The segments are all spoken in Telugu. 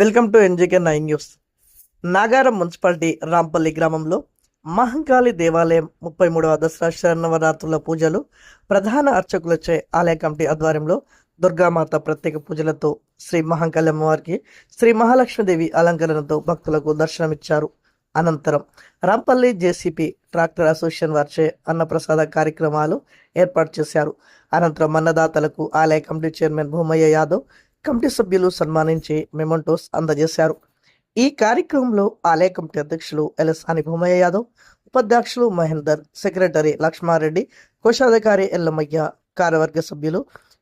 Welcome to NGK nine news. Nagaram municipality Rampalli గ్రామంలో మహంకాళి దేవాలయం ముప్పై మూడవ దసరా శరణవరాత్రుల పూజలు ప్రధాన అర్చకులచే ఆలయ కమిటీ ఆధ్వర్యంలో దుర్గామాత ప్రత్యేక పూజలతో శ్రీ మహంకాళి అమ్మవారికి శ్రీ మహాలక్ష్మీదేవి అలంకరణతో భక్తులకు దర్శనమిచ్చారు. అనంతరం రాంపల్లి జేసీపీ ట్రాక్టర్ అసోసియేషన్ వారిచే అన్నప్రసాద కార్యక్రమాలు ఏర్పాటు చేశారు. అనంతరం అన్నదాతలకు ఆలయ committee chairman Bhoomaiah Yadav committee సభ్యులు సన్మానించి మెమంటోస్ అందజేశారు. ఈ కార్యక్రమంలో ఆలయ కమిటీ అధ్యక్షులు ఎలసాని భూమయ్య యాదవ్ ఉపాధ్యక్షులు మహేందర్ సెక్రటరీ లక్ష్మారెడ్డి కోశాధికారి ఎల్లమయ్య కార్యవర్గ సభ్యులు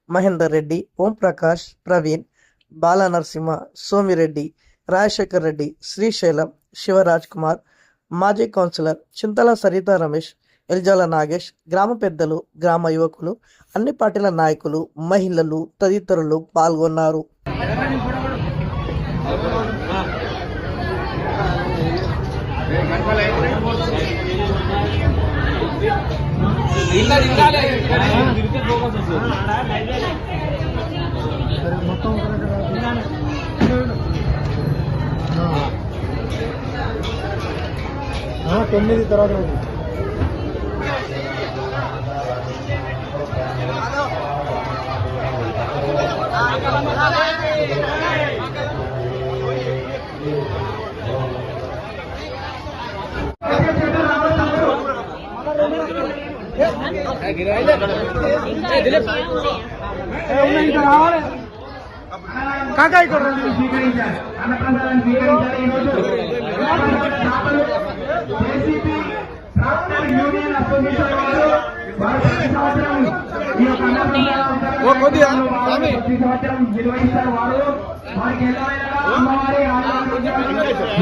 మహేందర్ రెడ్డి ఓం ప్రకాష్ ప్రవీణ్ బాల నరసింహ సోమిరెడ్డి రాజశేఖర్ రెడ్డి శ్రీశైలం శివరాజ్ కుమార్ మాజీ కౌన్సిలర్ చింతల సరిత రమేష్ ఎల్జాల నాగేష్ గ్రామ పెద్దలు గ్రామ యువకులు అన్ని పార్టీల నాయకులు మహిళలు తదితరులు పాల్గొన్నారు. తొమ్మిది తర్వాత ఉంది. ఏ, ఉన్నాయి, ఇంకా రావాలి కాకా ఇక్కడ రండి. స్వీకరించారు అన్నప్రసాదం స్వీకరించారు ఈరోజు జేసీపీ ట్రాక్టర్ యూనియన్ అసోసియేషన్ వారు వారు ప్రతి సంవత్సరం ఈ యొక్క అన్నప్రసాదం ఓ, కొద్దిగా, వారు స్వామి. ప్రతి సంవత్సరం నిర్వహిస్తారు వారు వారికి ఎల్లవేళలా అమ్మవారి ఆశీర్వాదాలు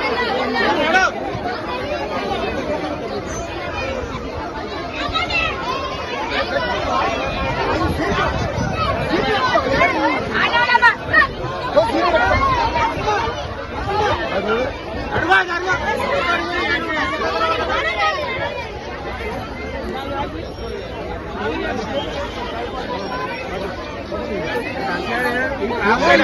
రావాలి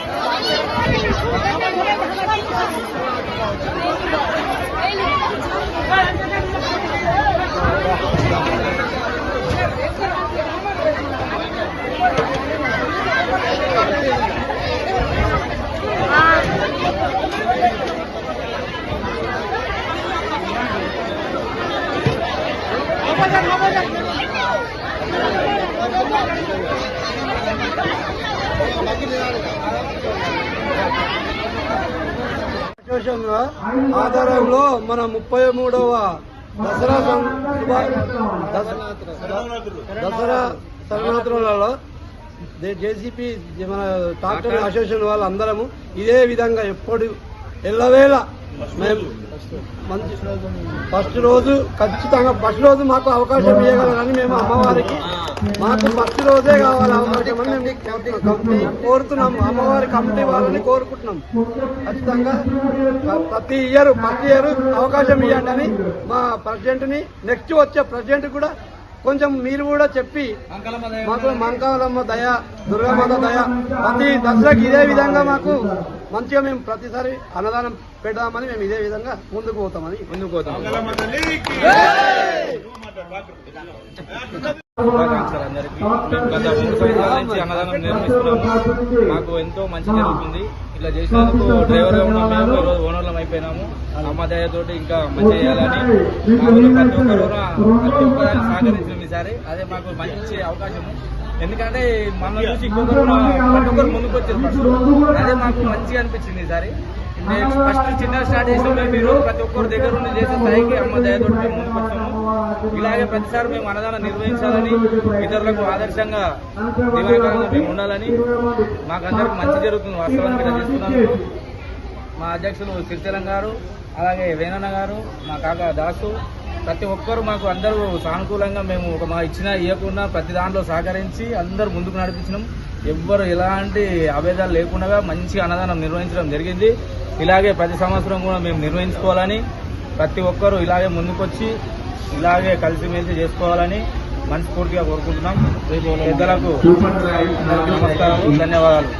అసోసియేషన్ ఆధారంలో మన ముప్పై మూడవ దసరా దసరా శరణార్థులలో జేసీపీ మన ట్రాక్టర్ అసోసియేషన్ వాళ్ళు అందరము ఇదే విధంగా ఎప్పుడు ఎల్లవేళ మేము మంచి ఫస్ట్ రోజు ఖచ్చితంగా ఫస్ట్ రోజు మాకు అవకాశం ఇవ్వగలరని మేము అమ్మవారికి మాకు ఫస్ట్ రోజే కావాలి అవకాశం అని మేము అమ్మవారి కమిటీ వాళ్ళని కోరుకుంటున్నాం. ఖచ్చితంగా ప్రతి ఇయర్ ఫస్ట్ ఇయర్ అవకాశం ఇవ్వండి అని మా ప్రెసిడెంట్ని నెక్స్ట్ వచ్చే ప్రెసిడెంట్ కూడా కొంచెం మీరు కూడా చెప్పి మాకు మంకాలమ్మ దయ దుర్గామాత దయ ప్రతి దసరాకి ఇదే విధంగా మాకు మంచిగా మేము ప్రతిసారి అన్నదానం పెడదామని మేము ఇదే విధంగా ముందుకు పోతామని. ముందుకు పోతాం. శుభాకాంక్షలు అందరికీ మేము గత మూడు సంవత్సరాల నుంచి అన్నదానం నిర్మిస్తున్నాము మాకు ఎంతో మంచి జరుగుతుంది. ఇట్లా చేసినందుకు డ్రైవర్ ఉన్నాం మేము ఈరోజు ఓనర్లం అయిపోయినాము. అమ్మ దయతోటి ఇంకా మంచి చేయాలని ప్రతి ఒక్కరు ప్రతి సహకరించడం ఈసారి. అదే మాకు మంచి అవకాశము. ఎందుకంటే మన చూసి ఇంకొకరు ప్రతి ఒక్కరు ముందుకు వచ్చారు అదే మాకు మంచిగా అనిపించింది ఈసారి. ఫస్ట్ చిన్న స్టార్ట్ చేసాం మేము ఈరోజు ప్రతి ఒక్కరి దగ్గర నుండి చేసే స్థాయికి అమ్మ దయతోటి మేము ముందుకు వచ్చాము. ఇలాగే ప్రతిసారి మేము అన్నదానం నిర్వహించాలని ఇతరులకు ఆదర్శంగా దివాకరంగా మేము ఉండాలని మాకందరికి మంచి జరుగుతుంది వాస్తవానికి ఇలా చేస్తున్నాము. మా అధ్యక్షులు సిరిచలం గారు అలాగే వేణన్న గారు మా కాక దాసు ప్రతి ఒక్కరు మాకు అందరూ సానుకూలంగా మేము ఒక మా ఇచ్చినా ఇవ్వకుండా ప్రతి దాంట్లో సహకరించి అందరూ ముందుకు నడిపించినాం. ఎవ్వరు ఎలాంటి అభేదాలు లేకుండా మంచి అన్నదానం నిర్వహించడం జరిగింది. ఇలాగే ప్రతి సంవత్సరం కూడా మేము నిర్వహించుకోవాలని ప్రతి ఒక్కరూ ఇలాగే ముందుకొచ్చి ఇలాగే కలిసిమెలిసి చేసుకోవాలని మనస్ఫూర్తిగా కోరుకుంటున్నాం. పెద్దలకు నమస్కారాలు ధన్యవాదాలు.